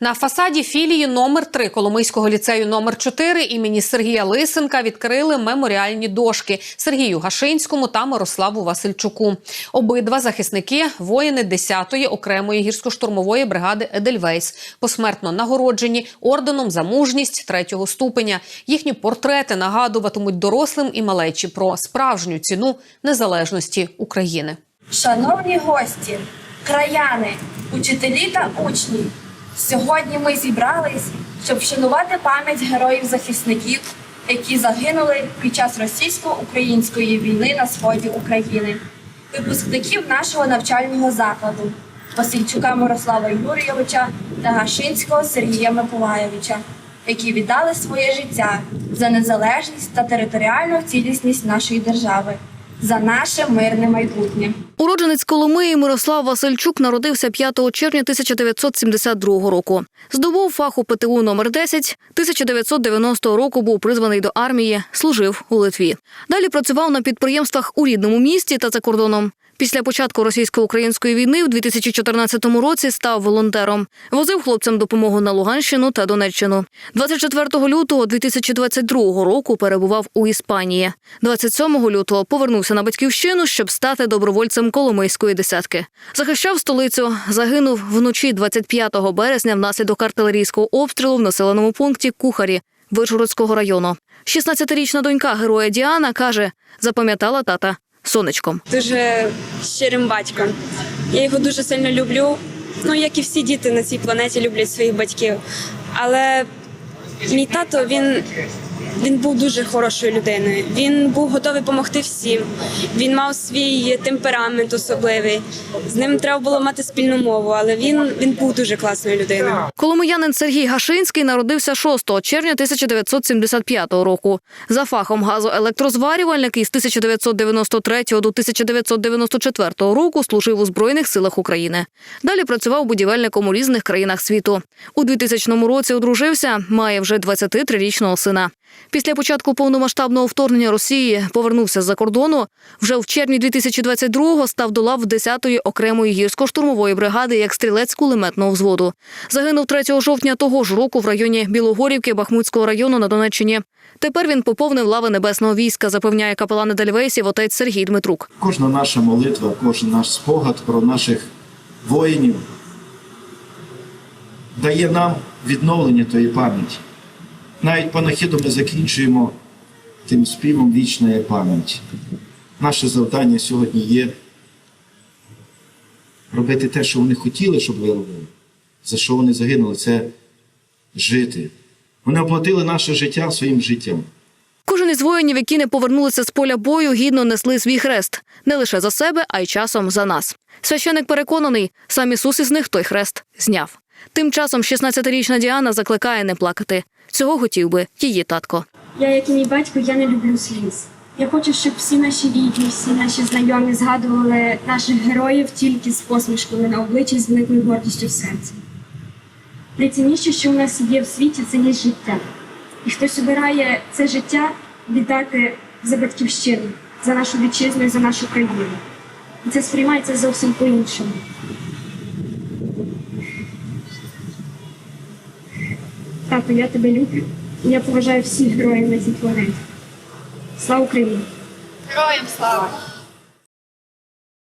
На фасаді філії номер 3 Коломийського ліцею номер 4 імені Сергія Лисенка відкрили меморіальні дошки Сергію Гашинському та Мирославу Васильчуку. Обидва захисники воїни 10-ї окремої гірсько-штурмової бригади Едельвейс, посмертно нагороджені орденом за мужність третього ступеня. Їхні портрети нагадуватимуть дорослим і малечі про справжню ціну незалежності України. Шановні гості, краяни, учителі та учні, сьогодні ми зібрались, щоб вшанувати пам'ять героїв-захисників, які загинули під час російсько-української війни на сході України, випускників нашого навчального закладу Васильчука Мирослава Юрійовича та Гашинського Сергія Миколайовича, які віддали своє життя за незалежність та територіальну цілісність нашої держави, за наше мирне майбутнє. Уродженець Коломиї Мирослав Васильчук народився 5 червня 1972 року. Здобув фаху ПТУ номер 10 1990 року був призваний до армії, служив у Литві. Далі працював на підприємствах у рідному місті та за кордоном. Після початку російсько-української війни в 2014 році став волонтером. Возив хлопцям допомогу на Луганщину та Донеччину. 24 лютого 2022 року перебував у Іспанії. 27 лютого повернувся на батьківщину, щоб стати добровольцем Коломийської десятки. Захищав столицю. Загинув вночі 25 березня внаслідок артилерійського обстрілу в населеному пункті Кухарі Вишгородського району. 16-річна донька героя Діана каже, запам'ятала тата сонечком. дуже щирим батьком. Я його дуже сильно люблю. Ну, як і всі діти на цій планеті люблять своїх батьків. Але мій тато він, він був дуже хорошою людиною. Він був готовий допомогти всім. Він мав свій темперамент особливий. З ним треба було мати спільну мову, але він, він був дуже класною людиною. Коломиянин Сергій Гашинський народився 6 червня 1975 року. За фахом газоелектрозварювальник із 1993 до 1994 року служив у Збройних силах України. Далі працював будівельником у різних країнах світу. У 2000 році одружився, має вже 23-річного сина. Після початку повномасштабного вторгнення Росії повернувся з-за кордону. Вже в червні 2022-го став до лав 10-ї окремої гірсько-штурмової бригади як стрілець кулеметного взводу. Загинув 3 жовтня того ж року в районі Білогорівки Бахмутського району на Донеччині. Тепер він поповнив лави небесного війська, запевняє капелан Едельвейсів отець Сергій Дмитрук. Кожна наша молитва, кожен наш спогад про наших воїнів дає нам відновлення тої пам'яті. Навіть панахіду ми закінчуємо тим співом вічна є пам'ять. Наше завдання сьогодні є робити те, що вони хотіли, щоб ви робили. За що вони загинули, це жити. Вони оплатили наше життя своїм життям. Кожен із воїнів, які не повернулися з поля бою, гідно несли свій хрест не лише за себе, а й часом за нас. Священик переконаний, сам Ісус із них той хрест зняв. Тим часом 16-річна Діана закликає не плакати. Цього хотів би її татко. Я, як і мій батько, я не люблю сліз. Я хочу, щоб всі наші рідні, всі наші знайомі згадували наших героїв тільки з посмішкою на обличчі, з великою гордістю в серці. Найцінніше, що у нас є в світі, це є життя. І хтось обирає це життя віддати за батьківщину, за нашу вітчизну і за нашу країну. І це сприймається зовсім по-іншому. Тато, я тебе люблю. І я поважаю всіх героїв на цій планеті. Слава Україні! Героям слава!